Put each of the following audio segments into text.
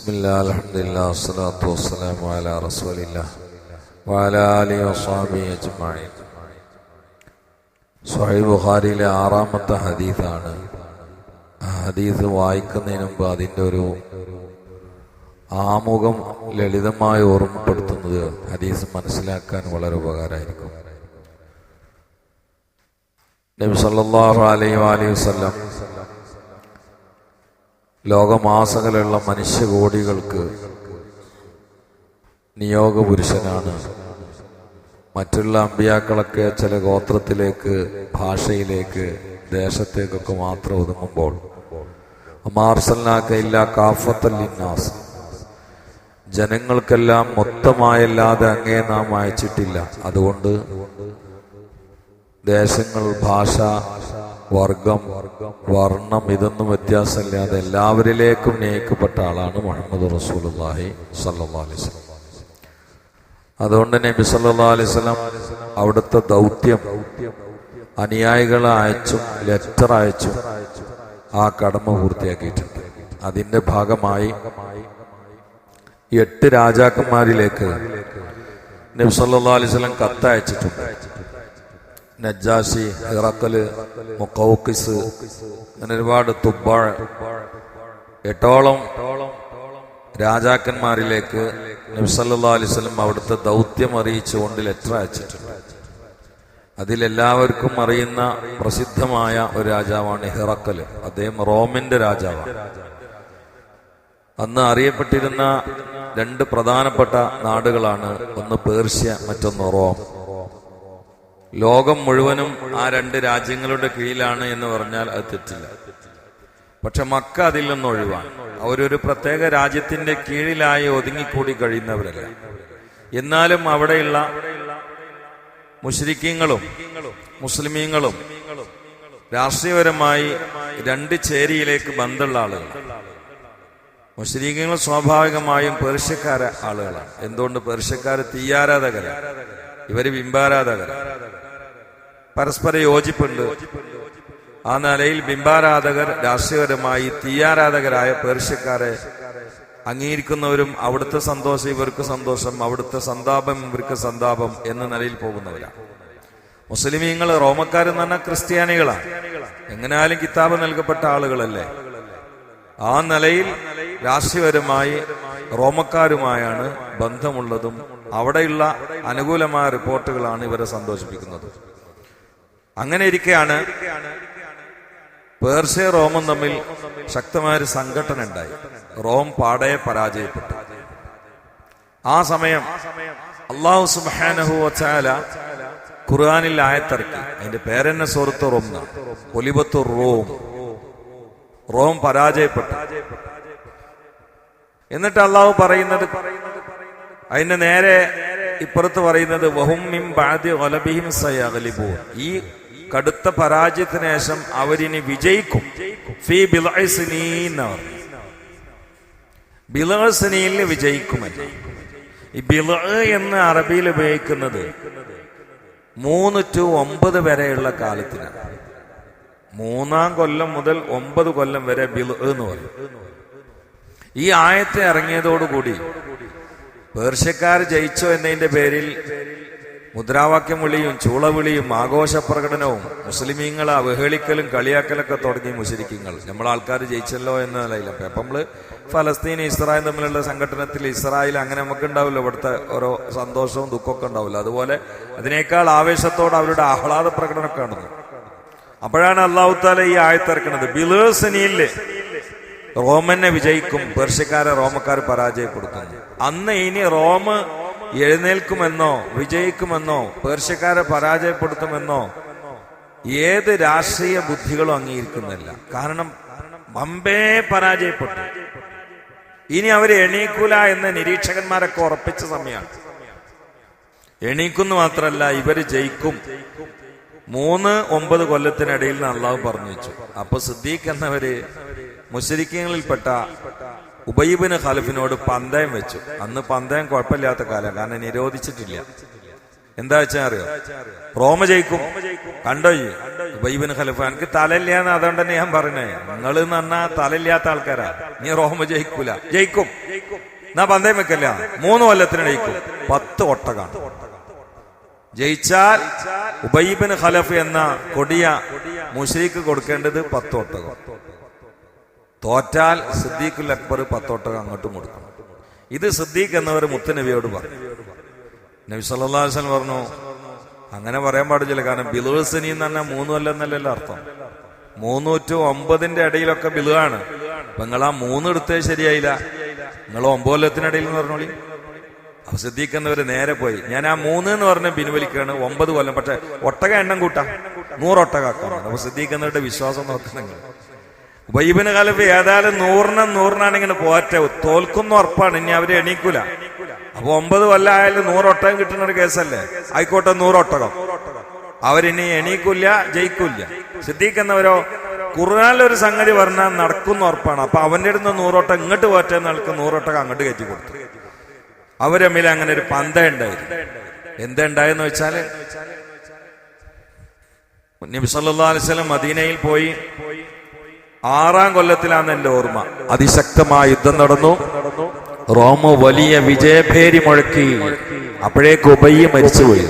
ബിസ്മില്ലാ വസ്സലാമു അലാ സ്വഹീഹ് ബുഖാരിയിലെ ആറാമത്തെ ഹദീസാണ്. ഹദീസ് വായിക്കുന്നതിന് മുമ്പ് അതിന്റെ ഒരു ആമുഖം ലളിതമായി ഓർമ്മപ്പെടുത്തുന്നത് ഹദീസ് മനസ്സിലാക്കാൻ വളരെ ഉപകാരമായിരിക്കും. നബി സല്ലല്ലാഹു അലൈഹി വസല്ലം ലോകമാസകലുള്ള മനുഷ്യകോടികൾക്ക് നിയോഗപുരുഷനാണ്. മറ്റുള്ള അമ്പിയാക്കളൊക്കെ ചില ഗോത്രത്തിലേക്ക് ഭാഷയിലേക്ക് ദേശത്തേക്കൊക്കെ മാത്രം ഒതുങ്ങുമ്പോൾ മാർസലിനാക്ക ഇല്ല കാഫത്തല്ലിന്നാസ് ജനങ്ങൾക്കെല്ലാം മൊത്തമായല്ലാതെ അങ്ങേ നാം അയച്ചിട്ടില്ല. അതുകൊണ്ട് ദേശങ്ങൾ ഭാഷ വർഗം വർണം ഇതൊന്നും വ്യത്യാസമില്ലാതെ എല്ലാവരിലേക്കും നിയക്കപ്പെട്ട ആളാണ് മുഹമ്മദ് അലൈഹി വസല്ലം. അതുകൊണ്ട് നബി സല്ലാ അലൈഹി വസല്ലം അവിടുത്തെ ദൗത്യം അനുയായികളെ അയച്ചും ലെറ്റർ അയച്ചും ആ കടമ പൂർത്തിയാക്കിയിട്ടുണ്ട്. അതിന്റെ ഭാഗമായി എട്ട് രാജാക്കന്മാരിലേക്ക് നബി സല്ലല്ലാഹു അലൈഹി വസല്ലം കത്തയച്ചിട്ടുണ്ട്. നജാഷി ഹിറക്കൽ മുക്കൗക്കിസ് അങ്ങനെ ഒരുപാട് തുബ്ബാൾ എട്ടോളം രാജാക്കന്മാരിലേക്ക് നബ്സല്ലാ അലിസ്ലം അവിടുത്തെ ദൗത്യം അറിയിച്ചുകൊണ്ട് ലെറ്റർ അയച്ചിട്ടുണ്ട്. അതിലെല്ലാവർക്കും അറിയുന്ന പ്രസിദ്ധമായ ഒരു രാജാവാണ് ഹിറക്കൽ. അദ്ദേഹം റോമിന്റെ രാജാവാണ്. അന്ന് അറിയപ്പെട്ടിരുന്ന രണ്ട് പ്രധാനപ്പെട്ട നാടുകളാണ് ഒന്ന് പേർഷ്യ മറ്റൊന്ന് റോം. ലോകം മുഴുവനും ആ രണ്ട് രാജ്യങ്ങളുടെ കീഴിലാണ് എന്ന് പറഞ്ഞാൽ അത് തെറ്റില്ല. പക്ഷെ മക്ക അതിൽ നിന്ന് ഒഴിവാണ്. അവരൊരു പ്രത്യേക രാജ്യത്തിന്റെ കീഴിലായി ഒതുങ്ങിക്കൂടി കഴിയുന്നവരല്ല. എന്നാലും അവിടെയുള്ള മുഷരിക്കങ്ങളും മുസ്ലിമീങ്ങളും രാഷ്ട്രീയപരമായി രണ്ട് ചേരിയിലേക്ക് ബന്ധമുള്ള ആളുകൾ മുസ്ലിങ്ങൾ സ്വാഭാവികമായും പേർഷ്യക്കാര ആളുകളാണ്. എന്തുകൊണ്ട്? പേർഷ്യക്കാര് തീയാരാധകരാണ്. ഇവർ ബിംബാരാധകരാണ്. പരസ്പര യോജിപ്പുണ്ട്. ആ നിലയിൽ ബിംബാരാധകർ രാഷ്ട്രീയപരമായി തീയാരാധകരായ പേർഷ്യക്കാരെ അംഗീകരിക്കുന്നവരും അവിടുത്തെ സന്തോഷം ഇവർക്ക് സന്തോഷം അവിടുത്തെ സന്താപം ഇവർക്ക് സന്താപം എന്ന നിലയിൽ പോകുന്നവരാണ് മുസ്ലിമീങ്ങൾ റോമക്കാരെന്ന് പറഞ്ഞാൽ ക്രിസ്ത്യാനികളാണ് എങ്ങനെയാലും കിതാബ് നൽകപ്പെട്ട ആളുകളല്ലേ? ആ നിലയിൽ രാഷ്ട്രീയപരമായി റോമക്കാരുമായാണ് ബന്ധമുള്ളതും അവിടെയുള്ള അനുകൂലമായ റിപ്പോർട്ടുകളാണ് ഇവരെ സന്തോഷിപ്പിക്കുന്നത്. അങ്ങനെ ഇരിക്കെയാണ് പേർഷ്യ റോമും തമ്മിൽ ശക്തമായൊരു സംഘടന ഉണ്ടായി. റോം പാടയെ പരാജയപ്പെട്ടു. ആ സമയം അള്ളാഹു സുബാനഹു വച്ചാല ഖുർആാനിൽ ആയത്തിറക്കി. അതിന്റെ പേരെന്നെ സുഹൃത്ത് റോം ഒലിബത്തു റോം. റോം പരാജയപ്പെട്ടു. എന്നിട്ട് അള്ളാഹു പറയുന്നത് അതിന്റെ നേരെ ഇപ്പുറത്ത് പറയുന്നത് വഹും ഈ കടുത്ത പരാജയത്തിന് ശേഷം അവരിനി വിജയിക്കും. ഫി വിജയിക്കും വിജയിക്കുമല്ല. ഈ ബില എന്ന് അറബിയിൽ ഉപയോഗിക്കുന്നത് മൂന്ന് ടു ഒമ്പത് വരെയുള്ള കാലത്തിനാണ്. മൂന്നാം കൊല്ലം മുതൽ ഒമ്പത് കൊല്ലം വരെ ബിൽ എന്ന് പറയും. ഈ ആയത്തെ ഇറങ്ങിയതോടുകൂടി പേർഷ്യക്കാർ ജയിച്ചോ എന്നതിന്റെ പേരിൽ മുദ്രാവാക്യം വിളിയും ചൂളവിളിയും ആഘോഷ പ്രകടനവും മുസ്ലിമീങ്ങളെ അവഹേളിക്കലും കളിയാക്കലൊക്കെ തുടങ്ങി മുസ്ലിക്കങ്ങൾ നമ്മൾ ആൾക്കാർ ജയിച്ചല്ലോ എന്ന നിലയിൽ. അപ്പൊ നമ്മൾ ഫലസ്തീൻ ഇസ്രായേൽ തമ്മിലുള്ള സംഘടനത്തിൽ ഇസ്രായേൽ അങ്ങനെ നമുക്ക് ഉണ്ടാവില്ല ഇവിടുത്തെ ഓരോ സന്തോഷവും ദുഃഖമൊക്കെ ഉണ്ടാവില്ല. അതുപോലെ അതിനേക്കാൾ ആവേശത്തോടെ അവരുടെ ആഹ്ലാദ പ്രകടനമൊക്കെ കാണുന്നു അപ്പോഴാണ് അള്ളാഹു താല ഈ ആയത്തിറക്കുന്നത് ബിലേഴ്സനിയിൽ റോമനെ വിജയിക്കും. പേർഷ്യക്കാരെ റോമക്കാർ പരാജയപ്പെടുത്തുന്നു. അന്ന് ഇനി റോം എഴുന്നേൽക്കുമെന്നോ വിജയിക്കുമെന്നോ പേർഷ്യക്കാരെ പരാജയപ്പെടുത്തുമെന്നോ ഏത് രാഷ്ട്രീയ ബുദ്ധികളും അംഗീകരിക്കുന്നില്ല. കാരണം ബമ്പേ പരാജയപ്പെട്ടു. ഇനി അവർ എണീക്കൂല എന്ന് നിരീക്ഷകന്മാരൊക്കെ ഉറപ്പിച്ച സമയമാണ്. എണീക്കുന്നു മാത്രല്ല ഇവർ ജയിക്കും. മൂന്ന് ഒമ്പത് കൊല്ലത്തിനിടയിൽ അള്ളാഹു പറഞ്ഞു വെച്ചു. അപ്പൊ സിദ്ദീഖ് എന്നവര് മുസ്ലിക്കങ്ങളിൽപ്പെട്ട ഉബൈബിന് ഖലഫിനോട് പന്തയം വെച്ചു. അന്ന് പന്തയം കുഴപ്പമില്ലാത്ത കാലം കാരണം നിരോധിച്ചിട്ടില്ല. എന്താ വെച്ചാ അറിയോ? റോമ ജയിക്കും. കണ്ടോ ഉബൈബിൻ ഖലഫ? എനിക്ക് തലയില്ലാന്ന് അതുകൊണ്ട് തന്നെ ഞാൻ പറഞ്ഞേ. നിങ്ങൾ എന്ന് തലയില്ലാത്ത ആൾക്കാരാ. നീ റോമ ജയിക്കൂല. ജയിക്കും. എന്നാ പന്തയം വെക്കല്ല. മൂന്ന് കൊല്ലത്തിന് ജയിക്കും. പത്ത് ഒട്ടകാണ്. ജയിച്ചാൽ ഉബൈബിന് ഖലഫ് എന്ന കൊടിയ മുഷരിക്ക് കൊടുക്കേണ്ടത് പത്ത് ഒട്ടകം. തോറ്റാൽ സിദ്ദീഖുൽ അക്ബർ പത്തോട്ടം അങ്ങോട്ടും കൊടുക്കും ഇത് സിദ്ദീഖ് എന്നവർ മുത്തനബിയോട് പറഞ്ഞു. നബി വസല്ലം പറഞ്ഞു അങ്ങനെ പറയാൻ പാടില്ല കാരണം ബിലുഹസനി എന്ന് പറഞ്ഞാൽ മൂന്ന് കൊല്ലം അർത്ഥം. മൂന്നൂറ്റി ഒമ്പതിന്റെ ഇടയിലൊക്കെ ബിലുവാണ്. അപ്പൊ നിങ്ങൾ ആ മൂന്ന് എടുത്തേ ശരിയായില്ല. നിങ്ങൾ ഒമ്പത് കൊല്ലത്തിനിടയിൽ എന്ന് പറഞ്ഞോളി. അപ്പൊ സിദ്ദീഖ് നേരെ പോയി. ഞാൻ ആ മൂന്ന് എന്ന് പറഞ്ഞ പിൻവലിക്കുകയാണ് ഒമ്പത് കൊല്ലം. പക്ഷെ ഒട്ടക എണ്ണം കൂട്ടാം. നൂറൊട്ടകാക്കാം അപ്പൊ സിദ്ദീഖ് എന്നവരുടെ വിശ്വാസം വൈബിന് കാലത്ത് ഏതായാലും നൂറിനും നൂറിനാണ് ഇങ്ങനെ പോറ്റ തോൽക്കുന്ന ഉറപ്പാണ്. ഇനി അവരെ എണീക്കൂല. അപ്പൊ ഒമ്പത് കൊല്ലമായാലും നൂറൊട്ടകം കിട്ടുന്ന ഒരു കേസല്ലേ? ആയിക്കോട്ടെ നൂറൊട്ടകം അവരിനി എണീക്കൂല ജയിക്കൂല സിദ്ധിക്കുന്നവരോ ഒരു സംഗതി പറഞ്ഞാൽ നടക്കുന്ന ഉറപ്പാണ്. അപ്പൊ അവന്റെ അടുത്ത് നൂറോട്ടം ഇങ്ങോട്ട് പോറ്റെന്ന് ആൾക്ക് നൂറോട്ടകം അങ്ങോട്ട് കയറ്റി കൊടുത്തു. അവരമ്മിൽ അങ്ങനെ ഒരു പന്ത ഉണ്ടായിരുന്നു. എന്താ ഉണ്ടായെന്ന് വെച്ചാൽ നബി അലൈവലം മദീനയിൽ പോയി. ആറാം കൊല്ലത്തിലാണ് എന്റെ ഓർമ്മ. അതിശക്തമായ യുദ്ധം നടന്നു. റോമ വലിയ വിജയഭേരി മുഴക്കി. അപ്പോഴേക്ക് ഉബയ്യ മരിച്ചുപോയി.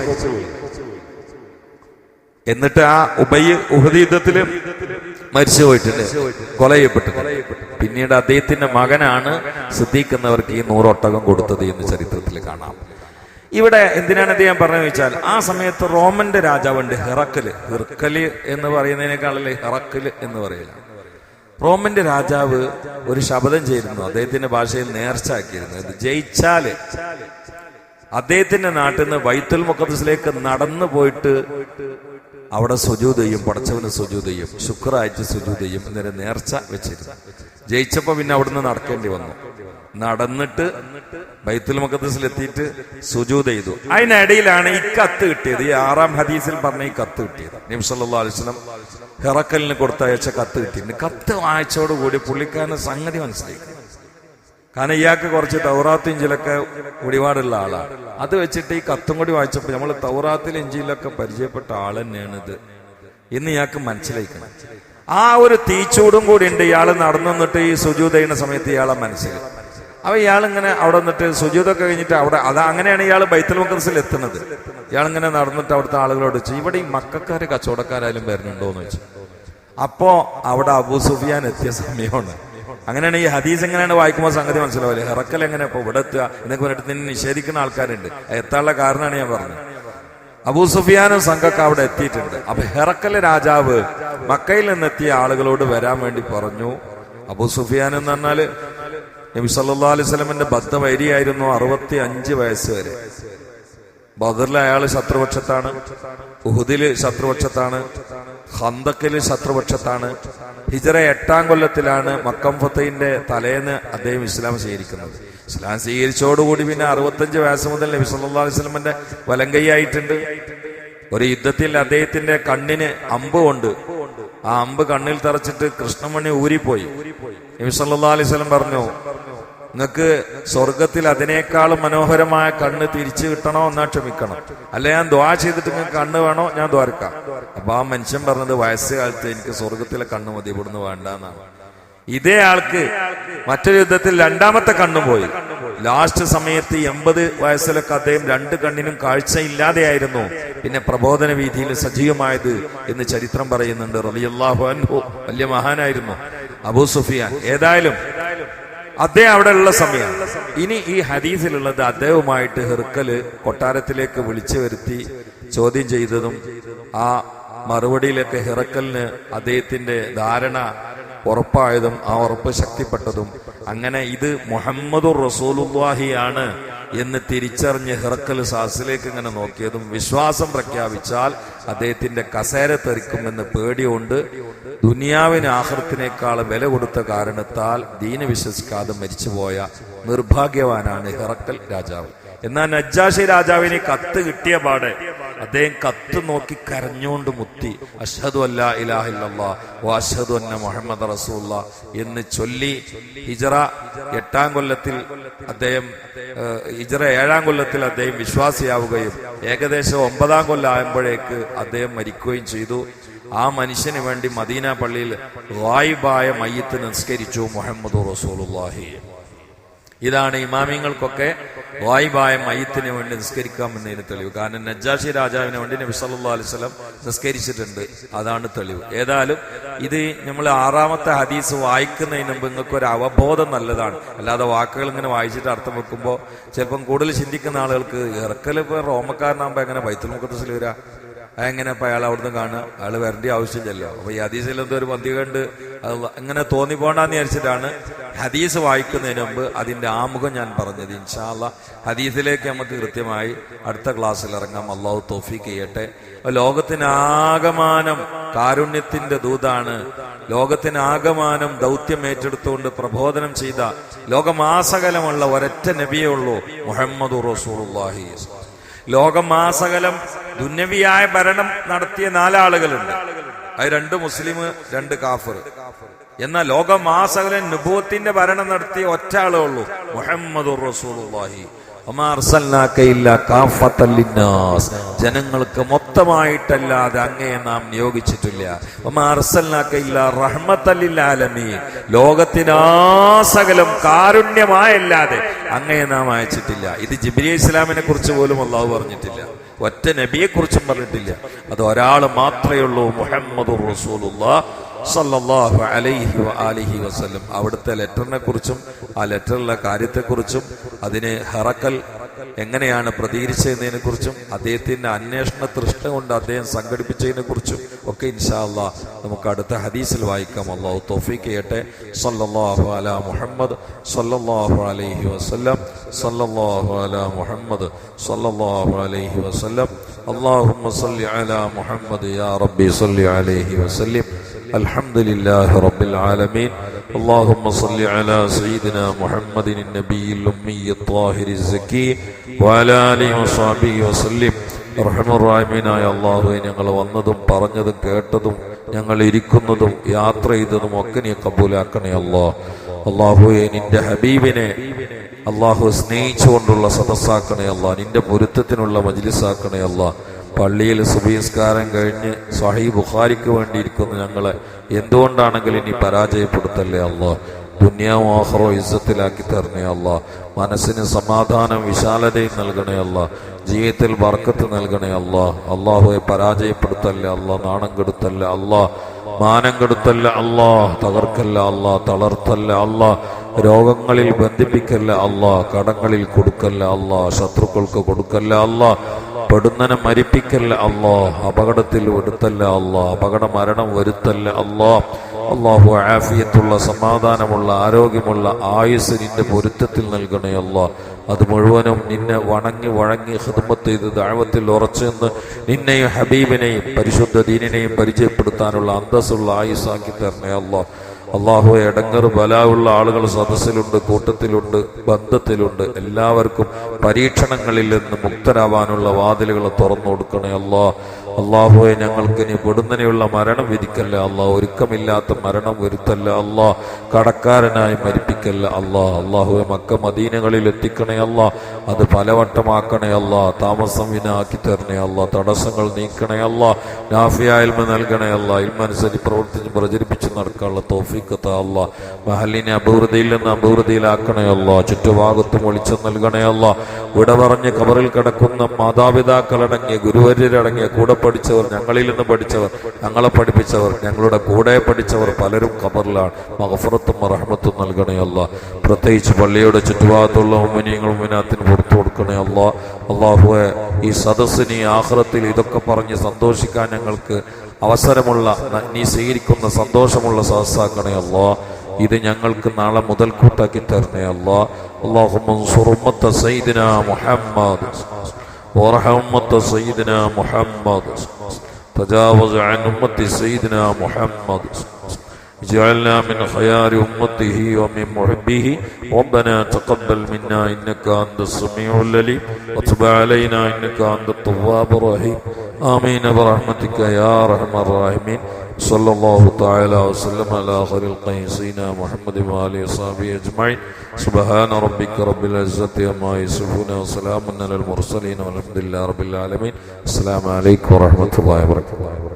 എന്നിട്ട് ആ ഉബയ്യ ഉഹദ് യുദ്ധത്തിൽ മരിച്ചു പോയിട്ടുണ്ട് കൊല ചെയ്യപ്പെട്ടു പിന്നീട് അദ്ദേഹത്തിന്റെ മകനാണ് സിദ്ദീഖ് എന്നവർക്ക് ഈ നൂറൊട്ടകം കൊടുത്തത് എന്ന് ചരിത്രത്തിൽ കാണാം. ഇവിടെ എന്തിനാണ് ഞാൻ പറഞ്ഞു വെച്ചാൽ ആ സമയത്ത് റോമന്റെ രാജാവുണ്ട് ഹിറക്കൽ. ഹിർക്കൽ എന്ന് പറയുന്നതിനേക്കാളല്ലേ ഹിറക്കൽ എന്ന് പറയില്ല റോമന്റെ രാജാവ് ഒരു ശബദം ചെയ്തിരുന്നു. അദ്ദേഹത്തിന്റെ ഭാഷയിൽ നേർച്ചാക്കിയിരുന്നു ഇത് ജയിച്ചാൽ. അദ്ദേഹത്തിന്റെ നാട്ടിൽ നിന്ന് വൈത്തുൽ മുഖദ്സിലേക്ക് നടന്നു പോയിട്ട് അവിടെ സുജൂത് ചെയ്യും പടച്ചവന് സുജൂത് ചെയ്യും ശുക്രാഴ്ച സുജൂത് ചെയ്യും എന്നൊരു നേർച്ച വെച്ചിരുന്നു. ജയിച്ചപ്പോ പിന്നെ അവിടുന്ന് നടക്കേണ്ടി വന്നു. നടന്നിട്ട് ബൈത്തുൽ മുഖദ്സിൽ എത്തിയിട്ട് സുജൂത് ചെയ്തു. അതിനിടയിലാണ് ഈ കത്ത് കിട്ടിയത്. ഈ ആറാം ഹദീസിൽ പറഞ്ഞ ഈ കത്ത് കിട്ടിയത്. നിംസല്ലാ അലിസ്ലം ഹെറക്കലിന് കൊടുത്തയച്ച കത്ത് കിട്ടിയിട്ടുണ്ട് കത്ത് വായിച്ചോടുകൂടി പുള്ളിക്കാരന് സംഗതി മനസ്സിലായി. കാരണം ഇയാൾക്ക് കുറച്ച് തൗറാത്തും ഇഞ്ചിലൊക്കെ ഒരുപാടുള്ള ആളാണ് അത് വെച്ചിട്ട് ഈ കത്തും കൂടി വായിച്ചപ്പോൾ നമ്മൾ തൗറാത്തിൽ ഇഞ്ചിയിലൊക്കെ പരിചയപ്പെട്ട ആൾ തന്നെയാണ് ഇത്. എന്ന് ഇയാൾക്ക് മനസ്സിലാക്കണം ആ ഒരു തീച്ചൂടും കൂടി ഉണ്ട്. ഇയാൾ നടന്നു നിന്നിട്ട് ഈ സുജൂത് ചെയ്യുന്ന സമയത്ത് ഇയാളെ മനസ്സിൽ അപ്പൊ ഇയാളിങ്ങനെ അവിടെ നിന്നിട്ട് സുജീതൊക്കെ കഴിഞ്ഞിട്ട് അവിടെ അത് അങ്ങനെയാണ് ഇയാൾ ബൈത്തൽ മക്കസിൽ എത്തുന്നത്. ഇയാളിങ്ങനെ നടന്നിട്ട് അവിടുത്തെ ആളുകളോട് ചോദിച്ചു ഇവിടെ ഈ മക്കാര് കച്ചവടക്കാരായാലും വരുന്നുണ്ടോ എന്ന് ചോദിച്ചു. അപ്പോ അവിടെ അബൂ സുഫിയാൻ എത്തിയ സമയമാണ്. അങ്ങനെയാണ് ഈ ഹദീസ് എങ്ങനെയാണ് വായിക്കുമ്പോൾ സംഗതി മനസ്സിലാവില്ലേ? ഇറക്കൽ എങ്ങനെ ഇപ്പൊ ഇവിടെ എത്തുക? എന്നൊക്കെ പറഞ്ഞിട്ട് നിന്നെ നിഷേധിക്കുന്ന ആൾക്കാരുണ്ട്. എത്താനുള്ള കാരണമാണ് ഞാൻ പറഞ്ഞത്. അബൂ സുഫിയാനും സംഘമൊക്കെ അവിടെ എത്തിയിട്ടുണ്ട്. അപ്പൊ ഹെറക്കൽ രാജാവ് മക്കയിൽ നിന്നെത്തിയ ആളുകളോട് വരാൻ വേണ്ടി പറഞ്ഞു. അബൂ സുഫിയാൻ എന്ന് പറഞ്ഞാൽ നബി സല്ലാ അലൈഹി സ്വലമിന്റെ ബദ്ധവൈരിയായിരുന്നു അറുപത്തി അഞ്ച് വയസ്സ് വരെ. ബദറിൽ അയാൾ ശത്രുപക്ഷത്താണ് ഉഹുദിൽ ശത്രുപക്ഷത്താണ് ഹന്തക്കിൽ ശത്രുപക്ഷത്താണ് ഹിജറ എട്ടാം കൊല്ലത്തിലാണ് മക്കം ഫത്തയിന്റെ തലേന്ന് അദ്ദേഹം ഇസ്ലാം സ്വീകരിക്കുന്നത്. ഇസ്ലാം സ്വീകരിച്ചോടുകൂടി പിന്നെ അറുപത്തഞ്ച് വയസ്സ് മുതൽ നബി സല്ലാ സ്വലമിന്റെ വലങ്കൈയായിട്ടുണ്ട്. ഒരു യുദ്ധത്തിൽ അദ്ദേഹത്തിന്റെ കണ്ണിന് അമ്പ് കൊണ്ട് ആ അമ്പ് കണ്ണിൽ തറച്ചിട്ട് കൃഷ്ണമണി ഊരിപ്പോയി. നബി സല്ലാ സ്വലം പറഞ്ഞു നിങ്ങൾക്ക് സ്വർഗത്തിൽ അതിനേക്കാളും മനോഹരമായ കണ്ണ് തിരിച്ചു കിട്ടണോ എന്നാ ക്ഷമിക്കണം. അല്ല ഞാൻ ദ്വാ ചെയ്തിട്ട് നിങ്ങൾക്ക് കണ്ണ് വേണോ? ഞാൻ ദ്വാരക്കാം അപ്പൊ ആ മനുഷ്യൻ പറഞ്ഞത് വയസ്സുകാലത്ത് എനിക്ക് സ്വർഗത്തിലെ കണ്ണ് മതി ഇവിടുന്ന് വേണ്ട എന്നാണ്. ഇതേ ആൾക്ക് മറ്റൊരു യുദ്ധത്തിൽ രണ്ടാമത്തെ കണ്ണു പോയി. ലാസ്റ്റ് സമയത്ത് എൺപത് വയസ്സിലൊക്കെ അദ്ദേഹം രണ്ട് കണ്ണിനും കാഴ്ചയില്ലാതെയായിരുന്നു. പിന്നെ പ്രബോധന വീതിയിൽ സജീവമായത് എന്ന് ചരിത്രം പറയുന്നുണ്ട്. റലിയല്ലാഹു അൻഹു. വലിയ മഹാനായിരുന്നു. അബൂ സുഫിയാൻ. ഏതായാലും അദ്ദേഹം അവിടെ ഉള്ള സമയം ഇനി ഈ ഹദീസിലുള്ളത് അദ്ദേഹവുമായിട്ട് ഹെർക്കൽ കൊട്ടാരത്തിലേക്ക് വിളിച്ചു വരുത്തി ചോദ്യം ചെയ്തതും ആ മറുപടിയിലൊക്കെ ഹിറക്കലിന് അദ്ദേഹത്തിന്റെ ധാരണ ഉറപ്പായതും ആ ഉറപ്പ് ശക്തിപ്പെട്ടതും. അങ്ങനെ ഇത് മുഹമ്മദുർ റസൂലുല്ലാഹിയാണ് എന്ന് തിരിച്ചറിഞ്ഞ് ഹിറക്കൽ സാസിലേക്ക് ഇങ്ങനെ നോക്കിയതും വിശ്വാസം പ്രഖ്യാപിച്ചാൽ അദ്ദേഹത്തിന്റെ കസേര തെറിക്കുമെന്ന് പേടിയുണ്ട്. ദുനിയാവിന് ആഹൃത്തിനേക്കാൾ വില കൊടുത്ത കാരണത്താൽ ദീന വിശ്വസിക്കാതെ മരിച്ചുപോയ നിർഭാഗ്യവാനാണ് ഹിറക്കൽ രാജാവ്. എന്നാൽ നജ്ജാശി രാജാവിന് കത്ത് കിട്ടിയ പാടെ. അദ്ദേഹം കത്ത് നോക്കി കരഞ്ഞുകൊണ്ട് മുത്തി അഷ്ഹദു അല്ലാ അഷ്ഹദു അന്ന മുഹമ്മദ് റസൂല്ല എന്ന് ചൊല്ലി ഹിജറ എട്ടാം കൊല്ലത്തിൽ അദ്ദേഹം ഹിജറ ഏഴാം കൊല്ലത്തിൽ അദ്ദേഹം വിശ്വാസിയാവുകയും ഏകദേശം ഒമ്പതാം കൊല്ലം ആകുമ്പോഴേക്ക് അദ്ദേഹം മരിക്കുകയും ചെയ്തു. ആ മനുഷ്യന് വേണ്ടി മദീന പള്ളിയിൽ വായിബായ മയ്യത്ത് നിസ്കരിച്ചു മുഹമ്മദ് റസൂലുള്ളാഹി. ഇതാണ് ഇമാമിങ്ങൾക്കൊക്കെ വായിബായ മയ്യത്തിന് വേണ്ടി നിസ്കരിക്കാമെന്നതിന് തെളിവ്. കാരണം നജ്ജാഷി രാജാവിന് വേണ്ടി നബി സല്ലാ അലൈഹി വസല്ലം നിസ്കരിച്ചിട്ടുണ്ട്. അതാണ് തെളിവ്. ഏതായാലും ഇത് നമ്മൾ ആറാമത്തെ ഹദീസ് വായിക്കുന്നതിന് മുമ്പ് നിങ്ങൾക്ക് ഒരു അവബോധം നല്ലതാണ്. അല്ലാതെ വാക്കുകൾ ഇങ്ങനെ വായിച്ചിട്ട് അർത്ഥം വെക്കുമ്പോൾ ചിലപ്പം കൂടുതൽ ചിന്തിക്കുന്ന ആളുകൾക്ക് ഇറക്കൽ ഇപ്പൊ റോമക്കാരനാകുമ്പോ എങ്ങനെ ബൈത്തുൽ മുഖത്തസിൽ വരാ? അതെങ്ങനെ അപ്പൊ അയാൾ അവിടുന്ന് കാണുക? അയാൾ വരേണ്ട ആവശ്യമില്ലല്ലോ. അപ്പൊ ഈ ഹദീസിൽ എന്തോ ഒരു പന്തി കണ്ട് അത് തോന്നി തോന്നിപ്പോണ്ടാന്ന് വിചാരിച്ചിട്ടാണ് ഹദീസ് വായിക്കുന്നതിന് മുമ്പ് അതിന്റെ ആമുഖം ഞാൻ പറഞ്ഞത്. ഇൻഷാല്ല ഹദീസിലേക്ക് നമുക്ക് കൃത്യമായി അടുത്ത ക്ലാസ്സിൽ ഇറങ്ങാം. അള്ളാഹു തോഫീക്ക് ചെയ്യട്ടെ. ലോകത്തിനാകമാനം കാരുണ്യത്തിന്റെ ദൂതാണ്. ലോകത്തിനാകമാനം ദൗത്യം ഏറ്റെടുത്തുകൊണ്ട് പ്രബോധനം ചെയ്ത ലോകമാസകലമുള്ള ഒരൊറ്റ നബിയേ ഉള്ളൂ മുഹമ്മദ് റസൂലുള്ളാഹി ലോകമാസകലം ദുന്നവിയായ ഭരണം നടത്തിയ നാലാളുകളുണ്ട്. അത് രണ്ട് മുസ്ലിം രണ്ട് കാഫർ. എന്നാൽ ലോകമാസകലം നുഭവത്തിന്റെ ഭരണം നടത്തിയ ഒറ്റ ആളേ ഉള്ളൂ. മുഹമ്മദ് റസൂലുള്ളാഹി. ജനങ്ങൾക്ക് മൊത്തമായിട്ടല്ലാതെ അങ്ങയെ നാം നിയോഗിച്ചിട്ടില്ല. ലോകത്തിനാസകലം കാരുണ്യമായല്ലാതെ അങ്ങയെ നാം അയച്ചിട്ടില്ല. ഇത് ജിബ്രീൽ ഇസ്ലാമിനെ കുറിച്ച് പോലും അള്ളാഹു പറഞ്ഞിട്ടില്ല. ഒറ്റ നബിയെ കുറിച്ചും പറഞ്ഞിട്ടില്ല. അത് ഒരാൾ മാത്രമേ ഉള്ളൂ മുഹമ്മദ് സല്ലാഹു അലൈഹി അലിഹി വസ്ലം അവിടുത്തെ ലെറ്ററിനെ കുറിച്ചും ആ ലെറ്ററിലെ കാര്യത്തെക്കുറിച്ചും അതിന് ഹറക്കൽ എങ്ങനെയാണ് പ്രതികരിച്ചതിനെ കുറിച്ചും അദ്ദേഹത്തിന്റെ അന്വേഷണ തൃഷ്ണ കൊണ്ട് അദ്ദേഹം സംഘടിപ്പിച്ചതിനെ കുറിച്ചും ഒക്കെ ഇൻഷാല്ല നമുക്ക് അടുത്ത ഹദീസിൽ വായിക്കാം. അള്ളാഹു തോഫീക്ക് ചെയ്യട്ടെ. സല്ലാഹു അല മുഹമ്മദ് സല്ലാഹു അലൈഹി വസ്ലം സല്ലാഹു അല മുഹമ്മദ് സല്ലാഹു അലൈഹി വസ്ലം അള്ളാഹു മുഹമ്മദ് യാ റബ്ബി സല്ലി അലൈഹി വസ്ലിം الحمد لله رب العالمين اللهم صل على سيدنا محمد النبي الأمي الطاهر الزكي وعلى آله وصحبه وسلم റഹമുറായ്മീനായ അള്ളാഹുവെ ഞങ്ങൾ വന്നതും പറഞ്ഞതും കേട്ടതും ഞങ്ങൾ ഇരിക്കുന്നതും യാത്ര ചെയ്തതും ഒക്കെ നീ കബൂലാക്കണേ അല്ലോ അള്ളാഹുവെ നിന്റെ ഹബീബിനെ അള്ളാഹു സ്നേഹിച്ചുകൊണ്ടുള്ള സദസ്സാക്കണേ അല്ല നിന്റെ പൊരുത്തത്തിനുള്ള മജ്ലിസാക്കണേ അല്ല പള്ളിയിൽ സുബീസ്കാരം കഴിഞ്ഞ് സഹി ബുഖാരിക്ക് വേണ്ടിയിരിക്കുന്ന ഞങ്ങളെ. എന്തുകൊണ്ടാണെങ്കിൽ ഇനി പരാജയപ്പെടുത്തല്ലേ അല്ലോ ദുന്യാവും ആഹ്റോ ഇസ്സത്തിലാക്കി തരണേ അല്ല മനസ്സിന് സമാധാനം വിശാലതയും നൽകണേ അല്ല ജീവിതത്തിൽ വർക്കത്ത് നൽകണേ അല്ല അള്ളാഹുവെ പരാജയപ്പെടുത്തല്ലേ അല്ല നാണം കെടുത്തല്ല അല്ല മാനം കെടുത്തല്ല അല്ലാ തകർക്കല്ല അല്ല തളർത്തല്ല അല്ല രോഗങ്ങളിൽ ബന്ധിപ്പിക്കല്ല അല്ല കടങ്ങളിൽ കൊടുക്കല്ല അല്ല ശത്രുക്കൾക്ക് കൊടുക്കല്ല അല്ലാ പെടുന്നനെ മരിപ്പിക്കല്ല അല്ലോ അപകടത്തിൽ വരുത്തല്ല അല്ലോ അപകട മരണം വരുത്തല്ല അല്ലോ അള്ളാഹു ആഫിയത്തുള്ള സമാധാനമുള്ള ആരോഗ്യമുള്ള ആയുസ് നിന്റെ പൊരുത്തത്തിൽ നൽകണേ അല്ലോ അത് മുഴുവനും നിന്നെ വണങ്ങി വഴങ്ങി ഹൃദമത്ത് ചെയ്ത് ദാഴ്വത്തിൽ ഉറച്ചെന്ന് നിന്നെയും ഹബീബിനെയും പരിശുദ്ധ ദീനിനെയും പരിചയപ്പെടുത്താനുള്ള അന്തസ്സുള്ള ആയുസാക്കി തരണേ അല്ലാ അള്ളാഹു എടങ്ങർ ബലാവുള്ള ആളുകൾ സദസ്സിലുണ്ട് കൂട്ടത്തിലുണ്ട് ബന്ധത്തിലുണ്ട്. എല്ലാവർക്കും പരീക്ഷണങ്ങളിൽ നിന്ന് മുക്തരാവാനുള്ള വാതിലുകൾ തുറന്നു കൊടുക്കണേ അല്ലാ അള്ളാഹുവെ ഞങ്ങൾക്ക് ഇനി പൊടുന്നനെയുള്ള മരണം വിധിക്കല്ല അള്ളാഹ് ഒരുക്കമില്ലാത്ത മരണം വരുത്തല്ല അള്ളാഹ് കടക്കാരനായി മരിപ്പിക്കല്ല അള്ളാഹ് അള്ളാഹുവെ മക്ക മദീനകളിൽ എത്തിക്കണേ അല്ലാ അത് പലവട്ടമാക്കണേ അല്ലാ താമസം വിനാക്കി തരണേ അല്ലാ തടസ്സങ്ങൾ നീക്കണേ അല്ലാ നാഫിയ ഇൽമ നൽകണേ അല്ലാ ഇൽമനുസരിച്ച് പ്രവർത്തിച്ച് പ്രചരിപ്പിച്ച് നടക്കാനുള്ള തോഫിക്കത്ത അല്ല മഹലിനെ അഭിവൃദ്ധിയിൽ നിന്ന് അഭിവൃദ്ധിയിലാക്കണേ അല്ലാ ചുറ്റുഭാഗത്തും വെളിച്ചം നൽകണേ അല്ലാ വിട പറഞ്ഞ് കബറിൽ കിടക്കുന്ന മാതാപിതാക്കളടങ്ങിയ ഗുരുവര്യരടങ്ങിയ കൂടെ പഠിച്ചവർ ഞങ്ങളിൽ നിന്ന് പഠിച്ചവർ ഞങ്ങളെ പഠിപ്പിച്ചവർ ഞങ്ങളുടെ കൂടെ പഠിച്ചവർ പലരും കബറിലാണ് മഹഫറത്തും റഹ്മത്തും നൽകണേ അല്ല. പ്രത്യേകിച്ച് പള്ളിയുടെ ചുറ്റുഭാഗത്തുള്ള ഉമ്മനിയങ്ങളും ഉമ്മനാത്തിന് പുറത്തു കൊടുക്കണേ അള്ളാഹുവേ ഈ സദസ്സിന് ഈ ആഹ്റത്തിൽ ഇതൊക്കെ പറഞ്ഞ് സന്തോഷിക്കാൻ ഞങ്ങൾക്ക് അവസരമുള്ള ന- സ്വീകരിക്കുന്ന സന്തോഷമുള്ള സദസ്സാക്കണയല്ല ഇത് ഞങ്ങൾക്ക് നാളെ മുതൽ കൂട്ടാക്കി തരണേ അല്ലാ. അള്ളാഹു മുഹമ്മദ്. وارحم أمة سيدنا محمد تجاوز عن أمة سيدنا محمد اجعلنا من خيار أمته ومن محبه ربنا تقبل منا إنك أنت السميع العليم وتب علينا إنك أنت التواب الرحيم آمين برحمتك يا أرحم الراحمين صلى الله تعالى وسلم على خير القين سيدنا محمد وآله وصحبه أجمعين سبحان ربك رب العزة عما يصفون وسلام على المرسلين والحمد لله رب العالمين السلام عليكم ورحمة الله وبركاته